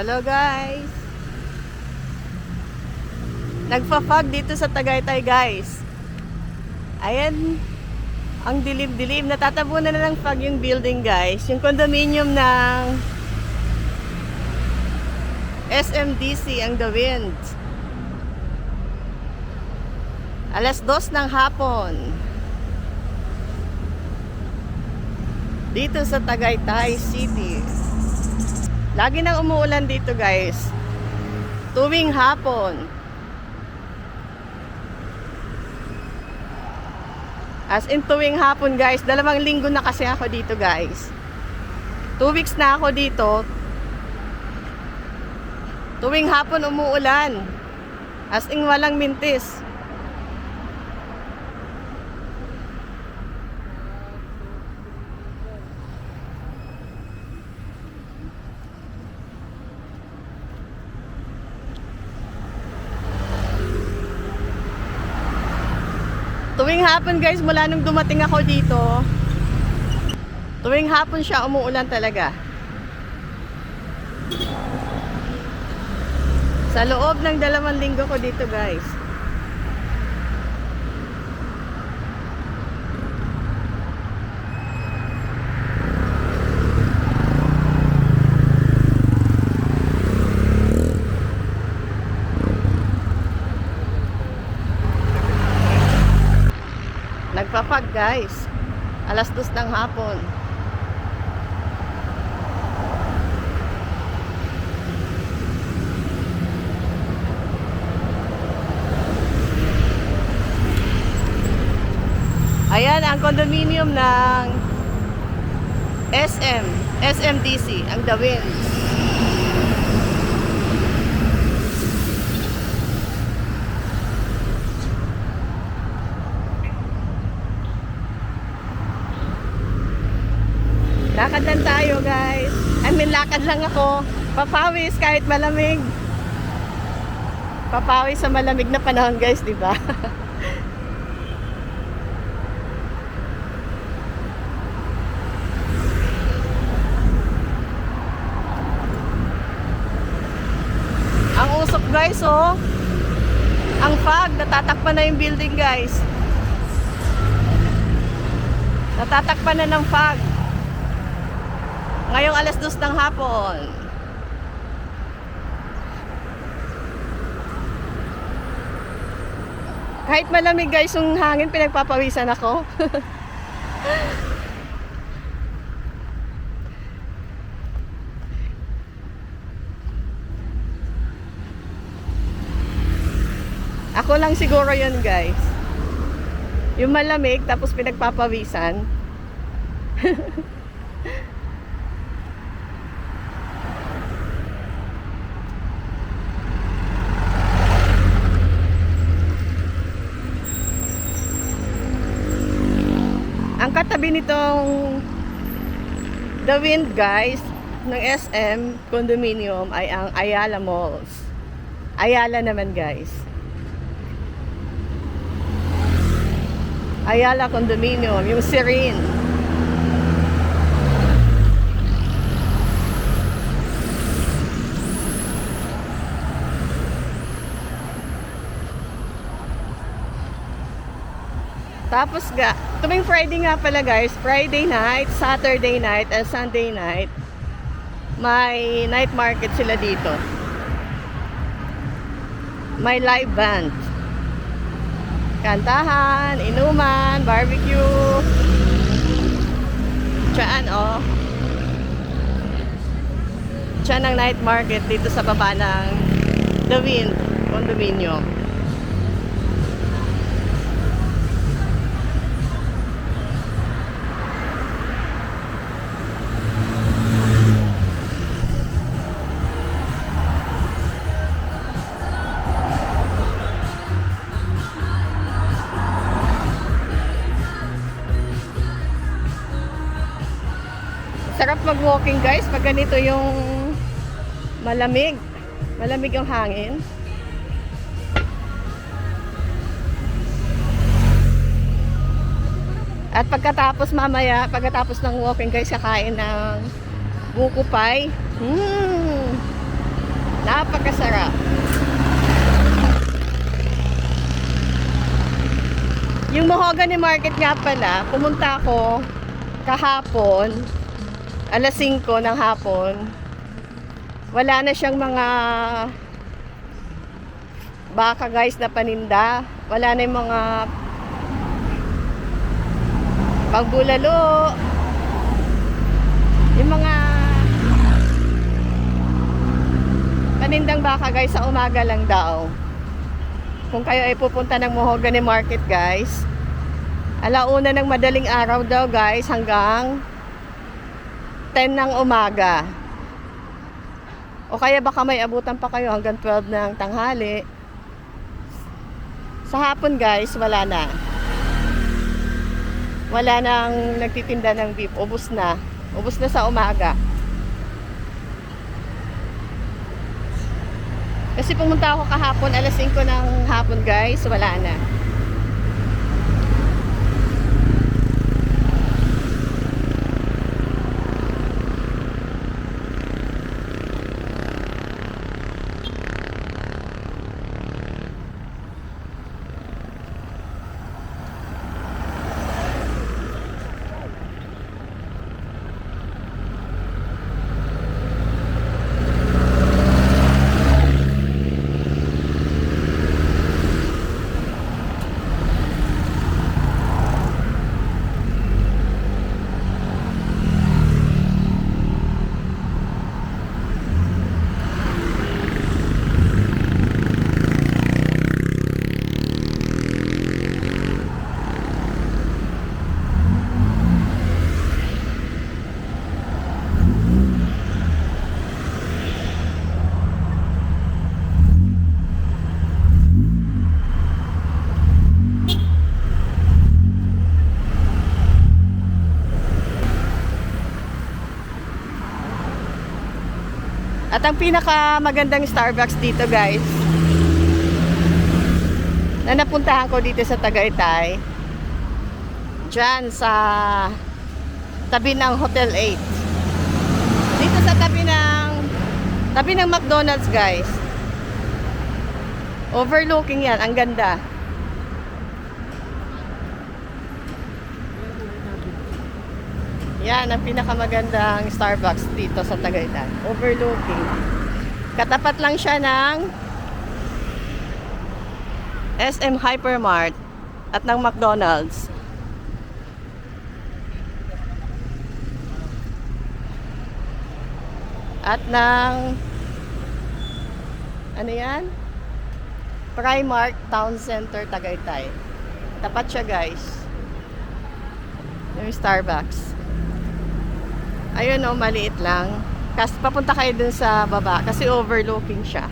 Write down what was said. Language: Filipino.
Hello guys! Nagpa-fog dito sa Tagaytay guys. Ayan, ang dilim-dilim. Natatabunan na ng fog yung building guys. Yung condominium ng SMDC ang The Wind. Alas dos ng hapon. Dito sa Tagaytay City. Lagi nang umuulan dito guys. Tuwing hapon. As in tuwing hapon guys. Dalawang linggo na kasi ako dito guys. Two weeks na ako dito. Tuwing hapon umuulan. As in walang mintis. Tuwing hapon guys, mula nung dumating ako dito, tuwing hapon siya umuulan talaga. Sa loob ng dalawang linggo ko dito guys. Nagpapag guys. Alas dos ng hapon. Ayan ang condominium ng SM, SMDC, ang The Winds. Lakad lang tayo guys. I mean lakad lang ako. Papawis kahit malamig. Papawis sa malamig na panahon guys, di ba? Ang usok guys, oh. Ang fog, natatakpan na yung building guys. Natatakpan na ng fog. Ngayong alas dos ng hapon. Kahit malamig guys yung hangin, pinagpapawisan ako. Ako lang siguro yun guys. Yung malamig, tapos pinagpapawisan. Katabi nitong The Wind guys ng SM condominium ay ang Ayala Malls. Ayala naman guys. Ayala condominium, yung Serene. Tapos ga, tuwing Friday nga pala guys, Friday night, Saturday night, and Sunday night, may night market sila dito. May live band. Kantahan, inuman, barbecue. Tsaan oh. Tsaan ang night market dito sa baba ng The Wind Condominium. Sarap mag-walking guys pag ganito yung malamig. Malamig yung hangin. At pagkatapos mamaya, pagkatapos ng walking guys, kakain ng buko pie. Hmm. Napakasarap. Yung Mahogany Market nga pala, pumunta ako kahapon, alas 5 ng hapon. Wala na siyang mga baka guys na paninda. Wala na yung mga pagbulalo. Yung mga panindang baka guys sa umaga lang daw. Kung kayo ay pupunta ng Mahogany Market guys, alauna ng madaling araw daw guys hanggang 10 ng umaga. O kaya baka may abutan pa kayo hanggang 12 ng tanghali. Sa hapon guys, wala na. Wala nang nagtitinda ng beef. Ubus na. Ubus na sa umaga. Kasi pumunta ako kahapon, alas 5 ng hapon guys, wala na. At ang pinaka magandang Starbucks dito guys, na napuntahan ko dito sa Tagaytay, dyan sa tabi ng Hotel 8. Dito sa tabi ng tabi ng McDonald's guys. Overlooking yan, ang ganda. Yan ang pinakamagandang Starbucks dito sa Tagaytay. Overlooking. Katapat lang siya ng SM Hypermart at ng McDonald's. At ng ano yan? Primark Town Center Tagaytay. Tapat siya guys. Yung Starbucks. Ayun oh, maliit lang. Kasi papunta kayo dun sa baba kasi overlooking siya.